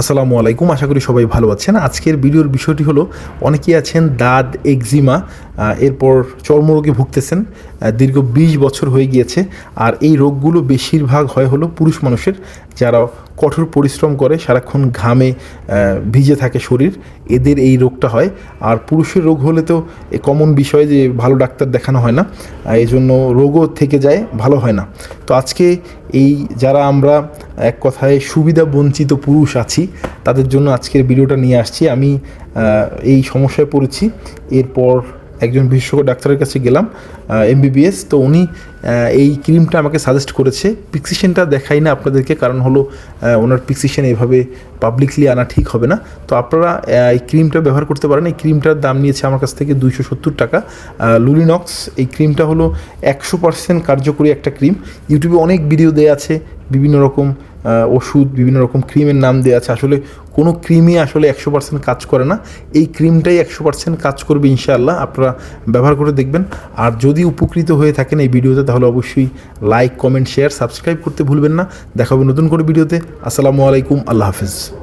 আসসালামু আলাইকুম। আশা করি সবাই ভালো আছেন। আজকের ভিডিওর বিষয়টি হলো, অনেকেই আছেন দাঁত এক্সিমা এরপর চর্মরোগে ভুগতেছেন দীর্ঘ বিশ বছর হয়ে গিয়েছে, আর এই রোগগুলো বেশিরভাগ হয় হলো পুরুষ মানুষের, যারা কঠোর পরিশ্রম করে, সারাক্ষণ ঘামে ভিজে থাকে শরীর, এদের এই রোগটা হয়। আর পুরুষের রোগ হলে তো এ কমন বিষয় যে ভালো ডাক্তার দেখানো হয় না এই জন্য রোগও থেকে যায়, ভালো হয় না। তো আজকে এই যারা আমরা এক কথায় সুবিধা বঞ্চিত পুরুষ আছি। তাদের জন্য আজকের ভিডিওটা নিয়ে আসছি। আমি এই সমস্যায় পড়েছি। এরপর একজন বিশেষজ্ঞ ডাক্তারের কাছে গেলাম এমবিবিএস তো উনি এই ক্রিমটা আমাকে সাজেস্ট করেছে। পিক্সিশনটা দেখাই না আপনাদেরকে, কারণ হলো ওনার পিক্সিশন এভাবে পাবলিকলি আনা ঠিক হবে না। তো আপনারা এই ক্রিমটা ব্যবহার করতে পারেন। এই ক্রিমটার দাম নিয়েছে আমার কাছ থেকে দুইশো সত্তর টাকা। লুলিনক্স এই ক্রিমটা হলো একশো পার্সেন্ট কার্যকরী একটা ক্রিম। ইউটিউবে অনেক ভিডিও দেওয়া আছে, বিভিন্ন রকম ওষুধ, বিভিন্ন রকম ক্রিমের নাম দেওয়া আছে। আসলে কোনো ক্রিমই আসলে একশো পার্সেন্ট কাজ করে না। এই ক্রিমটাই একশো পার্সেন্ট কাজ করবে ইনশাআল্লাহ। আপনারা ব্যবহার করে দেখবেন। আর যদি উপকৃত হয়ে থাকেন এই ভিডিওতে, তাহলে অবশ্যই লাইক, কমেন্ট, শেয়ার, সাবস্ক্রাইব করতে ভুলবেন না। দেখাবো নতুন করে ভিডিওতে। আসসালামু আলাইকুম। আল্লাহ হাফিজ।